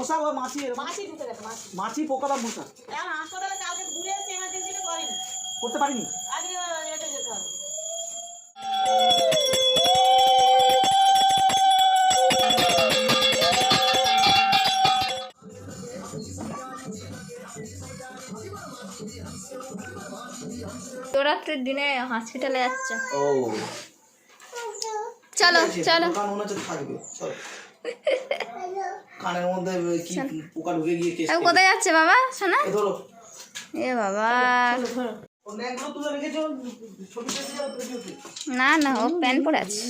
মশা বা মাছি মাছি ঢুকে গেছে মাছি। মাছি পোকা বা মশা? এখন হাসপাতালে কালকে ঘুরে এসে এমার্জেন্সিটা করিনি। করতে পারিনি? আজকে রেটে যেতে হবে। শিবরাত্রির দিনে হসপিটালে যাচ্ছে। ও। চলো চলো। থাকবে। চলো। কানের মধ্যে কি পোকা ঢুকে গিয়ে কেস কোথায় যাচ্ছে বাবা? শোনা। ধরো। এ বাবা। না না ও প্যান্ট পরে আছে।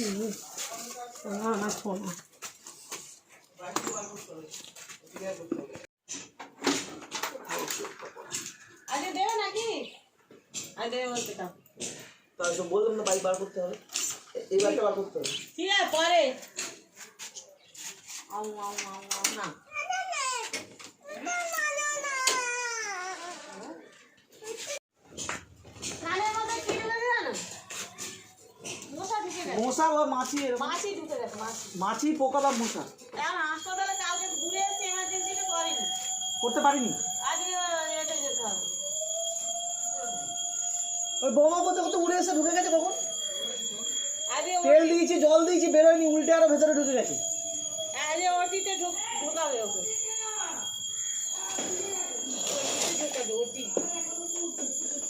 তাই তো বললাম না বাইক বার করতে হবে। এই বাইকটা বার করতে হবে। ঠিক আছে পরে। আউ আউ আউ আউ না মশা বা মাছি মাছি ঢুকে গেছে মাছি। মাছি পোকা বা মশা? এখন হাসপাতালে কালকে ঘুরে এসে এমার্জেন্সিটা করিনি। করতে পারিনি? আজকে যেতে হবে। ওই বোমা করতে করতে উড়ে এসে ঢুকে গেছে কখন? তেল দিয়েছি জল দিয়েছি বেরোয়নি উল্টে আরও ভেতরে ঢুকে গেছে। ওটিতে ঢুকাবে ওকে।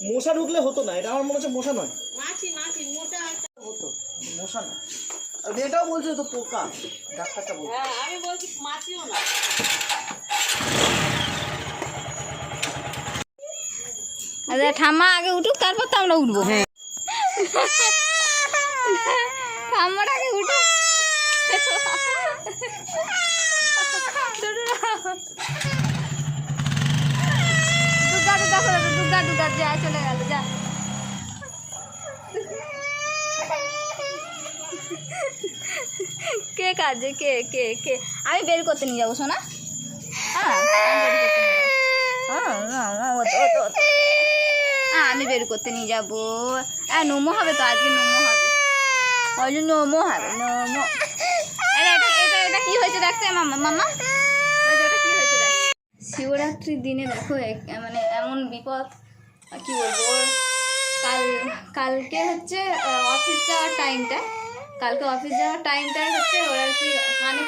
মশা ঢুকলে হতো না এটা আমার মনে হচ্ছে মশা নয়। মাছি মাছি মোটা হতো মশা না এটাও বলছে তো পোকা ডাক্তারটা বলছে। হ্যাঁ আমি বলছি মাছিও না। আচ্ছা ঠাম্মা আগে উঠুক তারপর তো আমরা উঠবো। ঠাম্মার আগে উঠুক। দুর্গা দুর্গা দুর্গা দুর্গা যা চলে যা কে কাজে কে কে কে আমি বের করতে নিয়ে যাব শোনা হ্যাঁ আমি বের করতে নিয়ে যাব। হ্যাঁ, হ্যাঁ, হ্যাঁ। হ্যাঁ, হ্যাঁ নোমো হবে তো আজকে নোমো হবে নোমো হবে নোমো কি হয়েছে দেখতে মামা মামা হয়েছে দেখ। শিবরাত্রির দিনে দেখো মানে এমন বিপদ কি বলব কাল, কালকে হচ্ছে অফিস যাওয়ার টাইমটা কালকে অফিস যাওয়ার টাইমটায় হচ্ছে ওরা কি কানে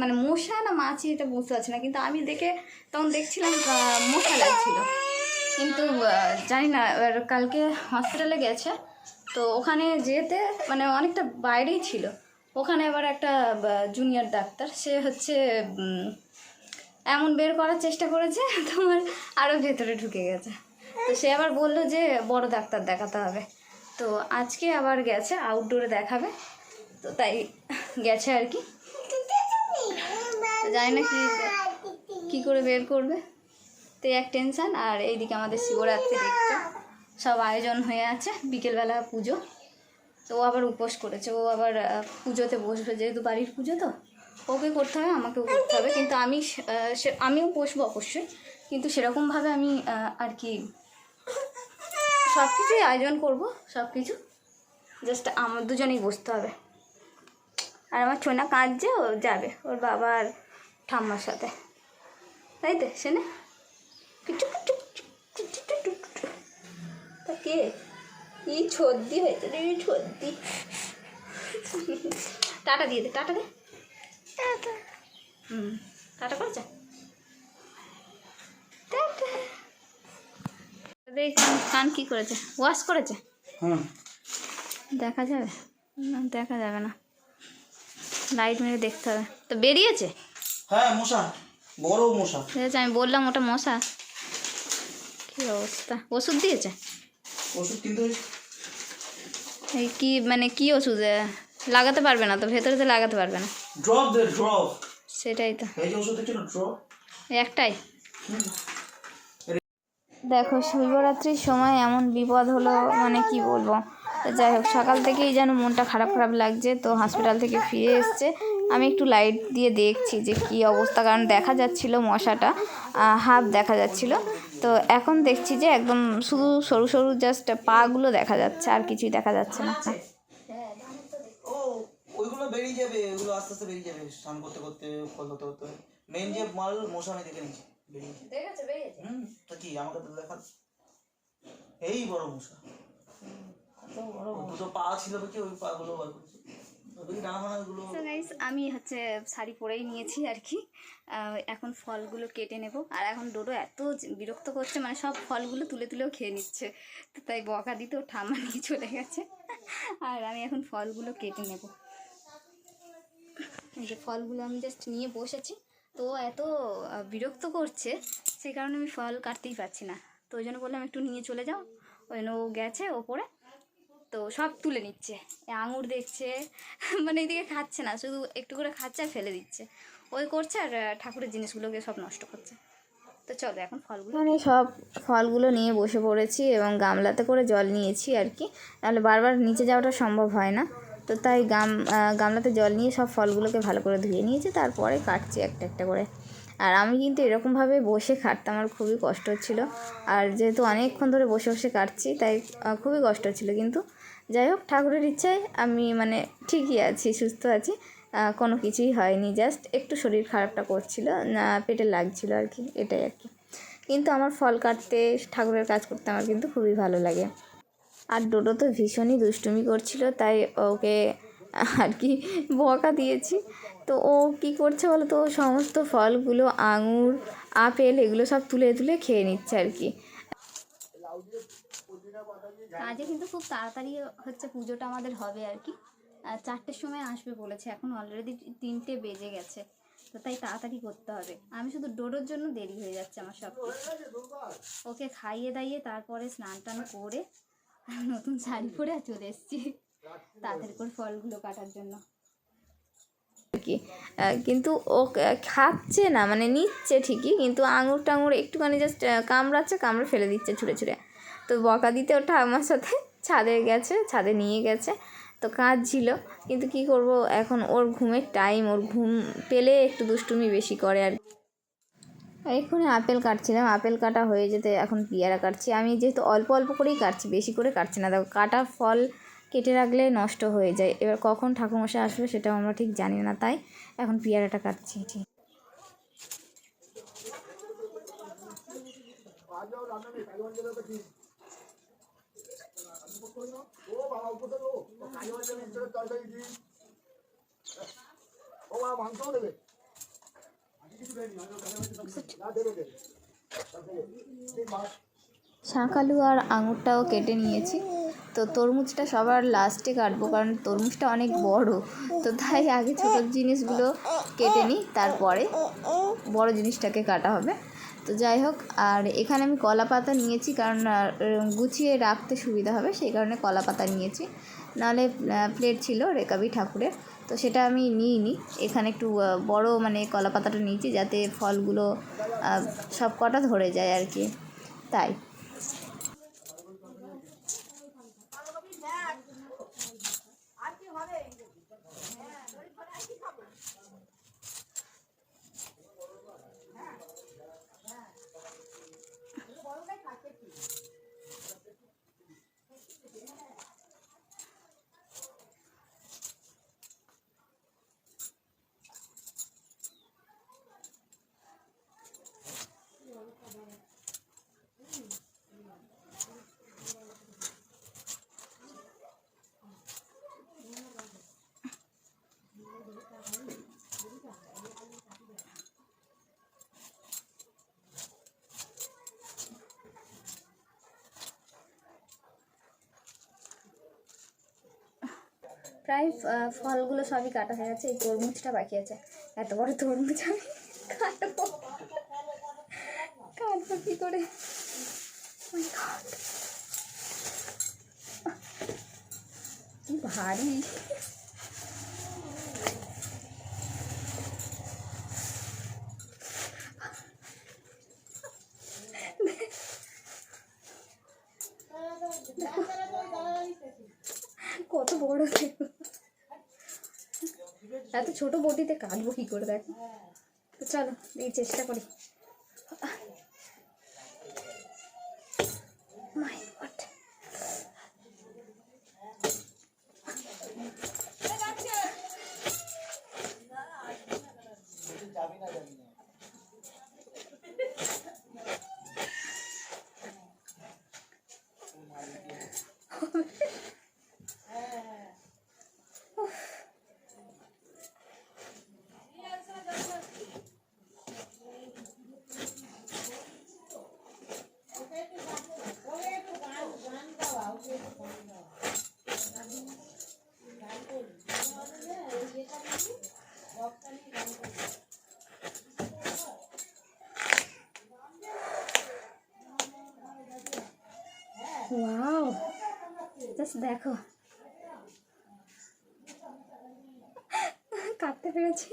মানে মশা না মাছি এটা বুঝতে পারছি না। কিন্তু আমি দেখে তখন দেখছিলাম মশা লাগছিল। কিন্তু জানি না কালকে হসপিটালে গেছে। তো ওখানে যেতে মানে অনেকটা বাইরেই ছিল। ওখানে আবার একটা জুনিয়র ডাক্তার, সে হচ্ছে এমন বের করার চেষ্টা করেছে, তোমার আরও ভেতরে ঢুকে গেছে। তো সে আবার বলল যে, বড় ডাক্তার দেখাতে হবে। তো আজকে আবার গেছে আউটডোরে দেখাবে। তো তাই গেছে আর কি। জানি না কি, কী করে বের করবে। তো এক টেনশান আর এইদিকে আমাদের শিবরাত্রি দেখছ। সব আয়োজন হয়ে আছে, বিকেলবেলা পুজো। তো ও আবার উপোস করেছে, ও আবার পুজোতে বসবে, যেহেতু বাড়ির পুজো তো, ওকে করতে হবে, আমাকেও করতে হবে, কিন্তু আমি সে- আমিও বসবো অবশ্যই, কিন্তু সেরকমভাবে আমি আর কি সব কিছুই আয়োজন করব সব কিছু জাস্ট আমার দুজনেই বসতে হবে। আর আমার ছোনা কাঁদছে, ও যাবে, ওর বাবা আর ঠাম্মার সাথে। তাই তো কিচু। তা কে? কি সর্দি হয়েছে রে সর্দি। টাটা দিয়ে দে টাটা দে। টাটা। হুম টাটা করেছে? টাটা। দেখ কান কি করেছে? ওয়াশ করেছে? দেখা যাবে। না দেখা যাবে না। লাইট মেরে দেখতে হবে। তো বেরিয়েছে? হ্যাঁ মশা। বড় মশা। ঠিক আছে আমি বললাম ওটা মশা। কী অবস্থা? ওষুধ দিয়েছে? ওষুধ কিনতে এই কি মানে কি ওষুধ? লাগাতে পারবে না তো ভেতরে তো লাগাতে পারবে না। ড্রপ দে ড্রপ। সেটাই তো। এই যে ওষুধ দেখছ ড্রপ। একটাই। দেখো শিবরাত্রির সময় এমন বিপদ হলো মানে কি বলব? যাই হোক সকাল থেকেই যেন মনটা খারাপ খারাপ লাগছে তো হসপিটাল থেকে ফিরে এসছে। আমি একটু লাইট দিয়ে দেখছি যে কি অবস্থা কারণ দেখা যাচ্ছিল মশাটা হাফ দেখা যাচ্ছিল। তো এখন দেখছি যে একদম শুধু সরু সরু জাস্ট পাগুলো দেখা যাচ্ছে আর কিছুই দেখা যাচ্ছে না। ওইগুলো বেরিয়ে যাবে ওগুলো আস্তে আস্তে বেরিয়ে যাবে স্নান করতে করতে ফল হতে হতে মেন যে মাল মশা আমি দেখে নিয়েছি বেরিয়েছে দেখেছে বেরিয়েছে হুম তো কি আমাকে তো দেখান এই বড় মশা। দুটো পা ছিল কি ওই পা তো গাইস আমি হচ্ছে শাড়ি পরেই নিয়েছি আর কি। এখন ফলগুলো কেটে নেব। আর এখন ডোডো এত বিরক্ত করছে মানে সব ফলগুলো তুলে তুলেও খেয়ে নিচ্ছে। তো তাই বকা দিতেও ঠাম্মা নিয়ে চলে গেছে। আর আমি এখন ফলগুলো কেটে নেব। এই যে ফলগুলো আমি জাস্ট নিয়ে বসেছি। তো এত বিরক্ত করছে, সেই কারণে আমি ফল কাটতেই পারছি না। তো ওই জন্য বললাম, একটু নিয়ে চলে যাও। ওই জন্য ও গেছে ওপরে। তো সব তুলে নিচ্ছে। আঙুর দেখছে মানে এদিকে খাচ্ছে না, শুধু একটু করে খাচ্ছে আর ফেলে দিচ্ছে। ওই করছে আর ঠাকুরের জিনিসগুলোকে সব নষ্ট করছে। তো চলো এখন ফলগুলো মানে সব ফলগুলো নিয়ে বসে পড়েছি এবং গামলাতে করে জল নিয়েছি আর কি। তাহলে বারবার নিচে যাওয়াটা সম্ভব হয় না। তো তাই গাম গামলাতে জল নিয়ে সব ফলগুলোকে ভালো করে ধুয়ে নিয়েছি, তারপরে কাটছি একটা একটা করে। আর আমি কিন্তু এরকমভাবে বসে কাটতে আমার খুবই কষ্ট হচ্ছিল। আর যেহেতু অনেকক্ষণ ধরে বসে বসে কাটছি, তাই খুবই কষ্ট হচ্ছিল। কিন্তু যাই হোক, ঠাকুরের ইচ্ছায় আমি মানে ঠিকই আছি, সুস্থ আছি। কোনো কিছুই হয়নি জাস্ট একটু শরীর খারাপটা করছিল, না, পেটে লাগছিল আর কি, এটাই আর কি। কিন্তু আমার ফল কাটতে, ঠাকুরের কাজ করতে আমার কিন্তু খুবই ভালো লাগে। আর ডোডো তো ভীষণই দুষ্টুমি করছিল, তাই ওকে আর কি বকা দিয়েছি। তো ও কি করছে বলো তো সমস্ত ফলগুলো, আঙুর, আপেল, এগুলো সব তুলে তুলে খেয়ে নিচ্ছে আর কি। কাজে কিন্তু খুব তাড়াতাড়ি হচ্ছে পুজোটা আমাদের হবে আর কি। আর চারটের সময় আসবে বলেছে, এখন অলরেডি তিনটে বেজে গেছে, তো তাই তাড়াতাড়ি করতে হবে। আমি শুধু ডোডোর জন্য দেরি হয়ে যাচ্ছে আমার সব ওকে খাইয়ে দাইয়ে তারপরে স্নান টান করে নতুন শাড়ি পরে চলে এসেছি তাদের করে ফলগুলো কাটার জন্য। কি কিন্তু ও খাচ্ছে না মানে নিচ্ছে ঠিকই, কিন্তু আঙুর টাঙুর একটুখানি জাস্ট কামড়াচ্ছে, কামড়ে ফেলে দিচ্ছে ছুঁড়ে ছুঁড়ে। তো বকা দিতে ওটা আমার সাথে। ছাদে গেছে, ছাদে নিয়ে গেছে। তো কাজ ছিল কিন্তু কি করব, এখন ওর ঘুমের টাইম ওর ঘুম পেলে একটু দুষ্টুমি বেশি করে আর। এক্ষুনি আপেল কাটছিলাম, আপেল কাটা হয়ে যেতে এখন পেয়ারা কাটছি। আমি যেহেতু অল্প অল্প করেই কাটছি, বেশি করে কাটছি না। দেখো, কাটা ফল কেটে রাখলে নষ্ট হয়ে যায়। এবার কখন ঠাকুরমশাই আসবে সেটাও আমরা ঠিক জানি না, তাই এখন পেয়ারাটা কাটছি, ঠিক। শাঁকালু আর আঙুরটাও কেটে নিয়েছি। তো তরমুজটা সবার লাস্টে কাটবো, কারণ তরমুজটা অনেক বড়। তো তাই আগে ছোটো জিনিসগুলো কেটে নিই, তারপরে বড় জিনিসটাকে কাটা হবে। তো যাই হোক, আর এখানে আমি কলা পাতা নিয়েছি কারণ গুছিয়ে রাখতে সুবিধা হবে, সেই কারণে কলা পাতা নিয়েছি। নাহলে প্লেট ছিল রেকাবি ঠাকুরের, তো সেটা আমি নিইনি। এখানে একটু বড় মানে কলা পাতাটা নিয়েছি যাতে ফলগুলো সব কটা ধরে যায় আর কি। তাই। প্রায় ফলগুলো সবই কাটা হয়ে গেছে, এই তরমুজটা বাকি আছে। এত বড় তরমুজ আমি কাটবো। কাটবো কি করে? Oh ভারী কত বড় দেখো। এত ছোট বটিতে কাটবো কি করে দেখো চলো এই চেষ্টা করি My God. ওয়াও জাস্ট দেখো। কাঁদতে পেরেছি।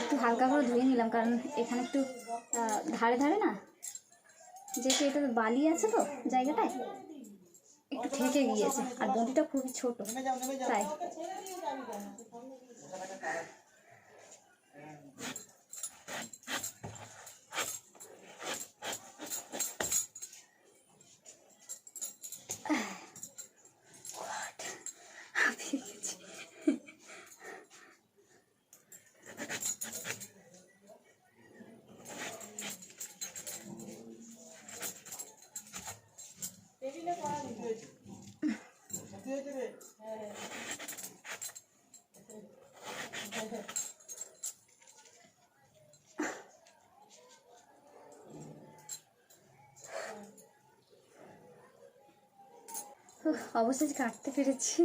একটু হালকা করে ধুয়ে নিলাম, কারণ এখানে একটু ধারে ধারে না যেহেতু এটা বালি আছে তো জায়গাটায়, একটু থেকে গিয়েছে। আর বডিটা খুবই ছোট, তাই। উফ, অবশেষে কাটতে পেরেছি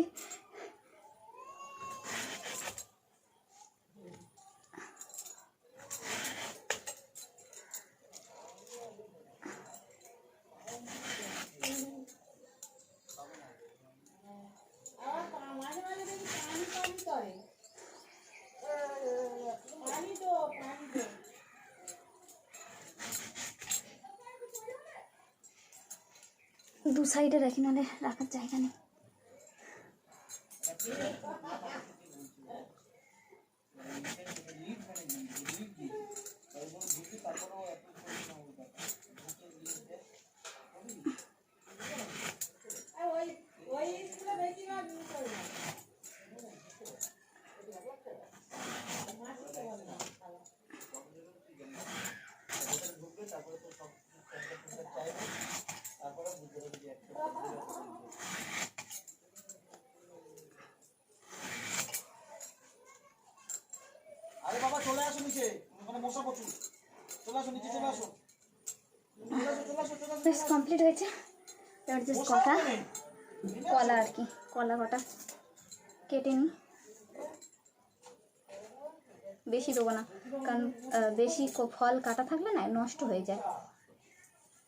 আবার মাঝে মাঝে দেখি পানি পানি করে পানি তো পানি তো দু সাইডে রাখি নাহলে রাখার জায়গা নেই। আরে বাবা চলে আসো নিচে। ওখানে মশা প্রচুর। চলে আসো নিচে চলে আসো। বেশ কমপ্লিট হয়েছে। এবার জাস্ট কটা। কলা আর কি কলা কটা। কেটে নিই বেশি দেবো না কারণ বেশি ফল কাটা থাকলে না নষ্ট হয়ে যায়।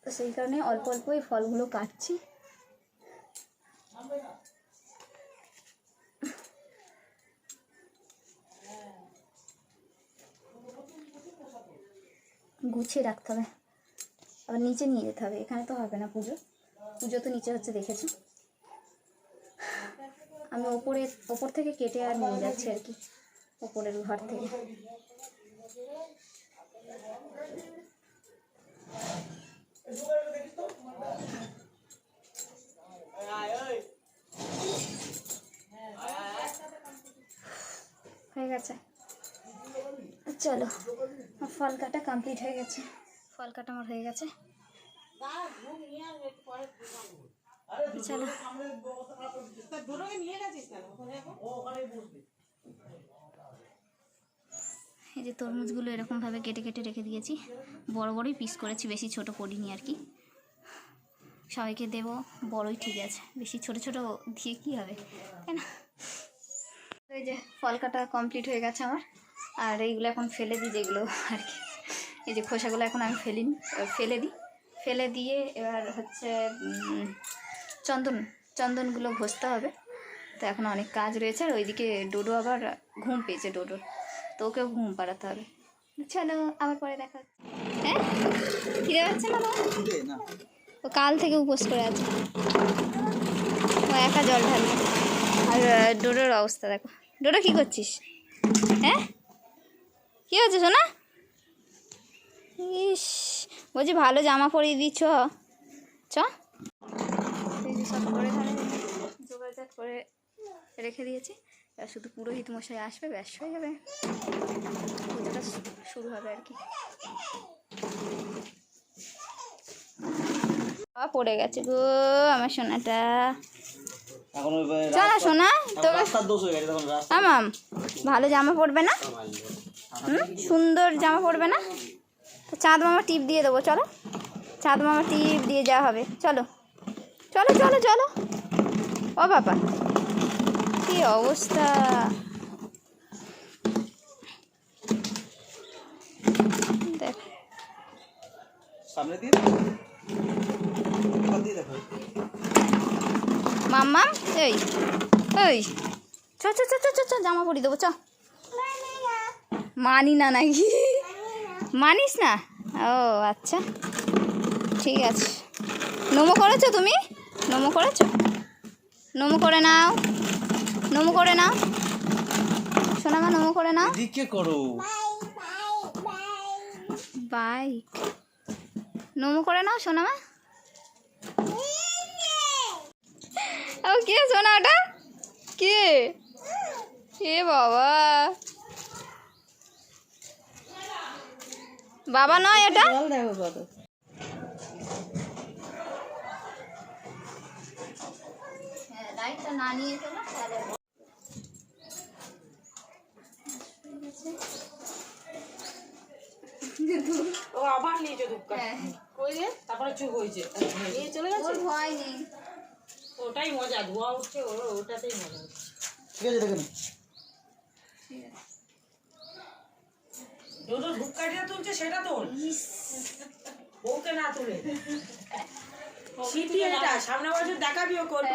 তো সেই কারণে অল্প অল্প এই ফলগুলো কাটছি। গুছিয়ে রাখতে হবে। আবার নিচে নিয়ে যেতে হবে, এখানে তো হবে না পুজো। পুজো তো নিচে হচ্ছে দেখেছ। আমি ওপরে, ওপর থেকে কেটে আর নিয়ে যাচ্ছি আর কি, ওপরের ঘর থেকে। হয়ে গেছে। চলো ফল কাটা কমপ্লিট হয়ে গেছে। ফল কাটা আমার হয়ে গেছে। চলো এই যে তরমুজগুলো এরকমভাবে কেটে কেটে রেখে দিয়েছি। বড় বড়ই পিস করেছি, বেশি ছোট করিনি আর কি। সবাইকে দেবো, বড়ই ঠিক আছে। বেশি ছোট ছোট দিয়ে কী হবে? তাই না? এই যে ফল কাটা কমপ্লিট হয়ে গেছে আমার। আর এইগুলো এখন ফেলে দিই যেগুলো আর কি। এই যে খোসাগুলো এখন আমি এবার ফেলে দিই। ফেলে দিয়ে এবার হচ্ছে চন্দন, চন্দনগুলো ঘষতে হবে। তো এখন অনেক কাজ রয়েছে আর ওইদিকে ডোডো আবার ঘুম পেয়েছে ডোডোর তো ওকেও ঘুম পাড়াতে হবে। চলো, আবার পরে দেখা হ্যাঁ? খিদে না ও কাল থেকে উপোস করে আছে। ও একা জল ঢালবে। আর ডোডোর অবস্থা দেখো। ডোডো কী করছিস? হ্যাঁ? কী হয়েছে সোনা? ইস বলছি ভালো জামা পরিয়ে দিচ্ছ। চ। সব করে রেখে দিয়েছি। এবার শুধু পুরোহিত মশাই আসবে ব্যাস হয়ে যাবে। পুজোটা শুরু হবে আর কি। পড়ে গেছে গো আমার সোনাটা। এখন ওই চ না সোনা তো রাস্তার দোষ গেছে তখন রাস্তা আমাম ভালো জামা পরবে না? সুন্দর জামা পরবে না? তো চাঁদ মামা টিপ দিয়ে দেবো চলো। চাঁদ মামা টিপ দিয়ে যাওয়া হবে। চলো। চলো চলো চলো। ও বাবা কি অবস্থা? দেখ। সামনে দিয়ে? এই এই। চ চ চ চ চ চ জামা পরি দেবো চ। মানি না নাকি? মানিস না? ও আচ্ছা। ঠিক আছে। নমো করেছ তুমি? নমো করেছ? নমো করে নাও। নমো করে নাও। শোনা মা নমো করে নাও। এদিকে করো। বাইক। নমো করে নাও শোনা মা। ও কে শোনা ওটা? কে? এ বাবা। বাবা নয় এটা। না ও আবার নিয়েছে ধূপকা কই রে? তারপরে চুপ হয়েছে নিয়ে চলে গেছে। ওর ভয় নেই। ওটাই মজা ধোয়া উঠছে ও ওটাতেই মজা হচ্ছে। ঠিক আছে দেখে ধূপকাঠিটা তুলছে সেটা তোল বউকে না তুলে। এটা সামনে বছর দেখাবি ও করবি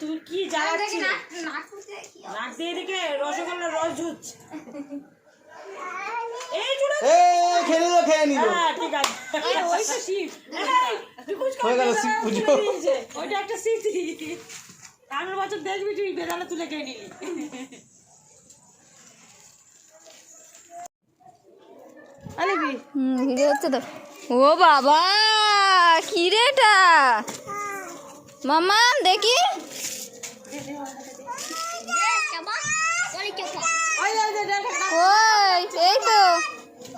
তুই কি নাক দিয়ে দিকে রসগোল্লা রস ঝুচ্ছে এই জুড়ে এ খেয়ে নিল খেয়ে নিল। হ্যাঁ ঠিক আছে। ওই তো শিব। হয়ে গেল শিব পুজো। ওইটা একটা স্মৃতি। সামনের বছর দেখবি তুই বেদানা তুলে খেয়ে নিলি আলিবি হুম ভিডিও হচ্ছে তো। ও বাবা কি রে এটা মামা দেখি ওই এই তো।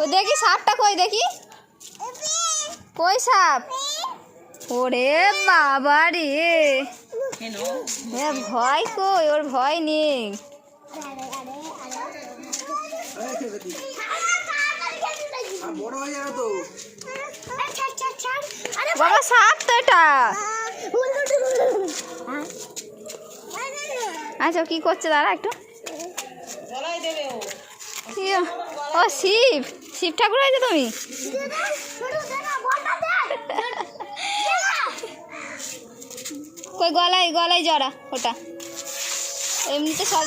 ও দেখি সাপটা কই দেখি। কই সাপ? ওরে বাবা রে। এ ভয় কই? ওর ভয় নেই। তো। বাবা, সাপ তো এটা। আচ্ছা কি করছে? দাঁড়া একটু। ও, শিব। শিব ঠাকুর হয়েছে তুমি? কই, গলায় গলায় জড়া ওটা। এমনিতে সব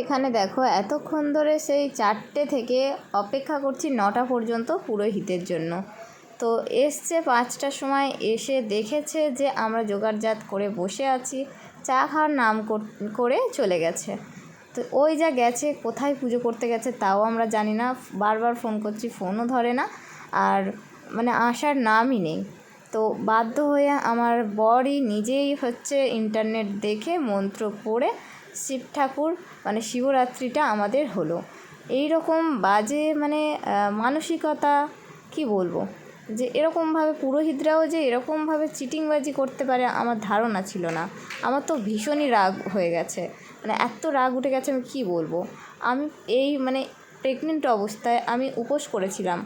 এখানে দেখো, এতক্ষণ ধরে সেই চারটে থেকে অপেক্ষা করছি নটা পর্যন্ত পুরোহিতের জন্য। তো এসছে পাঁচটার সময়, এসে দেখেছে যে আমরা জোগাড়জাত করে বসে আছি, চা খাওয়ার নাম করে চলে গেছে। তো ওই যা গেছে, কোথায় পুজো করতে গেছে তাও আমরা জানি না, বারবার ফোন করছি, ফোনও ধরে না, আর মানে আসার নামই নেই। তো বাধ্য হয়ে আমার বরই নিজেই হচ্ছে ইন্টারনেট দেখে মন্ত্র পড়ে শিব ঠাকুর মানে শিবরাত্রিটা আমাদের হলো। এই রকম বাজে মানে মানসিকতা কি বলব? যে এরকমভাবে পুরোহিতরাও যে এরকমভাবে চিটিংবাজি করতে পারে আমার ধারণা ছিল না। আমার তো ভীষণই রাগ হয়ে গেছে। মানে এত রাগ উঠে গেছে আমি কী বলব? আমি এই মানে প্রেগনেন্ট অবস্থায় আমি উপোস করেছিলাম,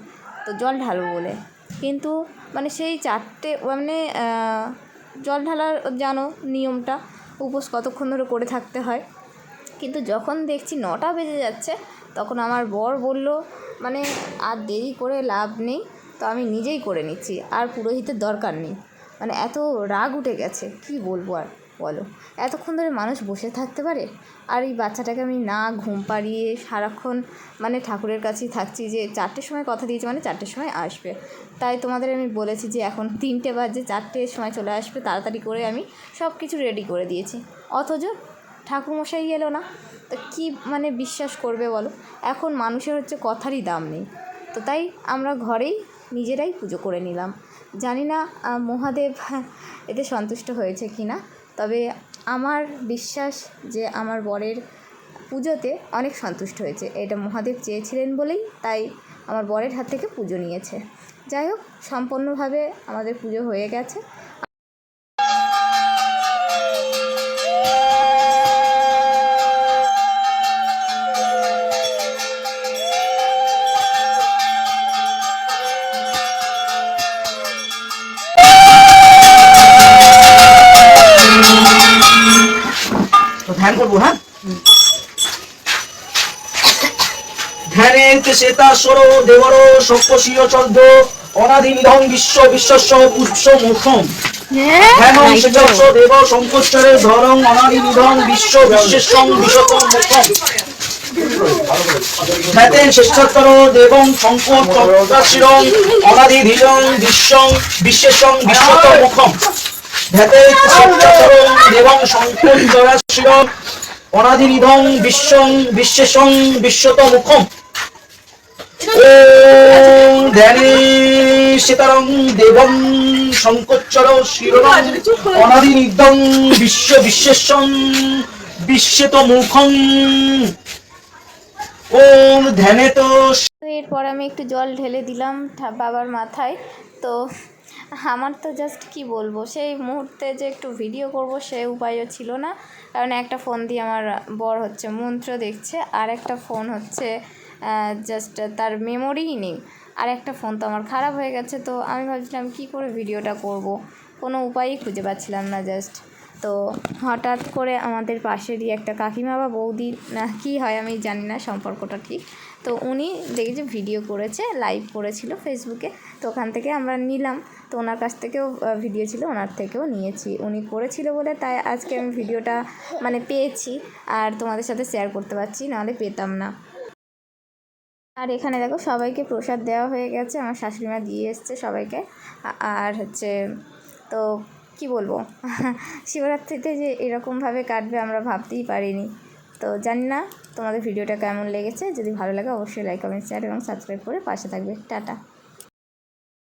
তো জল ঢালবো বলে। কিন্তু মানে সেই চারটে মানে জল ঢালার জানো নিয়মটা, উপোস কতক্ষণ ধরে করে থাকতে হয়? কিন্তু যখন দেখছি নটা বেজে যাচ্ছে, তখন আমার বর বলল মানে আর দেরি করে লাভ নেই, তো আমি নিজেই করে নিচ্ছি, আর পুরোহিতের দরকার নেই। মানে এত রাগ উঠে গেছে, কি বলব আর, বলো। এতক্ষণ ধরে মানুষ বসে থাকতে পারে? আর এই বাচ্চাটাকে আমি না ঘুম পাড়িয়ে সারাক্ষণ মানে ঠাকুরের কাছেই থাকছি যে চারটের সময় কথা দিয়েছি মানে চারটের সময় আসবে। তাই তোমাদের আমি বলেছি যে এখন তিনটে বাজে, চারটের সময় চলে আসবে, তাড়াতাড়ি করে আমি সব কিছু রেডি করে দিয়েছি। অথচ ঠাকুরমশাই এলো না? তো কী মানে বিশ্বাস করবে বলো? এখন মানুষের হচ্ছে কথারই দাম নেই। তো তাই আমরা ঘরেই নিজেরাই পুজো করে নিলাম। জানি না মহাদেব এতে সন্তুষ্ট হয়েছে কি না? তবে আমার বিশ্বাস যে আমার বরের পুজোতে অনেক সন্তুষ্ট হয়েছে। এটা মহাদেব চেয়েছিলেন বলেই তাই আমার বরের হাত থেকে পুজো নিয়েছে। যাই হোক, সম্পূর্ণভাবে আমাদের পুজো হয়ে গেছে। ধ্যান করব হ্যাঁ? ধ্যানে শ্বেতাস্বর দেবর সপ্তশীয় চন্দ্র অনাদি নিধন বিশ্ব বিশ্বস্ব পুষ্প মুখম। ধ্যানং শ্বেতাস্ব দেব শঙ্কোচ্চরে ধরং অনাদি নিধন বিশ্ব বিশ্বেশ্বং বিশতম মুখম। ধ্যাতেন শ্রেষ্ঠতর দেবং শঙ্কর চক্রাশিরং অনাদি ধীরং বিশ্বং বিশ্বেশ্বং বিশ্বত মুখম। ধ্যাতে শ্রেষ্ঠতর দেবং শঙ্কর অনাদিনিধং বিশ্বং বিশ্বত মুখম সীতারং দেবং শঙ্কোচ্চর শিরং অনাদিনিধং বিশ্ব বিশ্বেশং বিশ্বত মুখং ওম ধ্যানে তো এরপর আমি একটু জল ঢেলে দিলাম বাবার মাথায়। তো আমার তো জাস্ট কি বলব, সেই মুহূর্তে যে একটু ভিডিও করব সে উপায়ও ছিল না। কারণ একটা ফোন দিয়ে আমার বর হচ্ছে মন্ত্র দেখছে, আর একটা ফোন হচ্ছে জাস্ট তার মেমোরিই নেই। আর একটা ফোন তো আমার খারাপ হয়ে গেছে, তো আমি ভাবছিলাম কি করে ভিডিওটা করব? কোনো উপায়ই খুঁজে পাচ্ছিলাম না জাস্ট তো হঠাৎ করে আমাদের পাশেরই একটা কাকিমা বা বৌদি, না কী হয় আমি জানি না, সম্পর্কটা ঠিক। তো উনি দেখেছি ভিডিও করেছে লাইভ করেছিল ফেসবুকে তো ওখান থেকে আমরা নিলাম। তো ওনার কাছ থেকেও ভিডিও ছিল, ওনার থেকেও নিয়েছি। উনি করেছিল বলে তাই আজকে আমি ভিডিওটা মানে পেয়েছি। আর তোমাদের সাথে শেয়ার করতে পারছি, নাহলে পেতাম না। আর এখানে দেখো, সবাইকে প্রসাদ দেওয়া হয়ে গেছে। আমার শাশুড়ি মা দিয়ে এসছে সবাইকে। আর হচ্ছে, তো কি বলব? শিবরাত্রিতে যে এরকমভাবে কাটবে আমরা ভাবতেই পারিনি। তো জানি না তোমাদের ভিডিওটা কেমন লেগেছে। যদি ভালো লাগে অবশ্যই লাইক কমেন্ট শেয়ার এবং সাবস্ক্রাইব করে পাশে থাকবে। টাটা।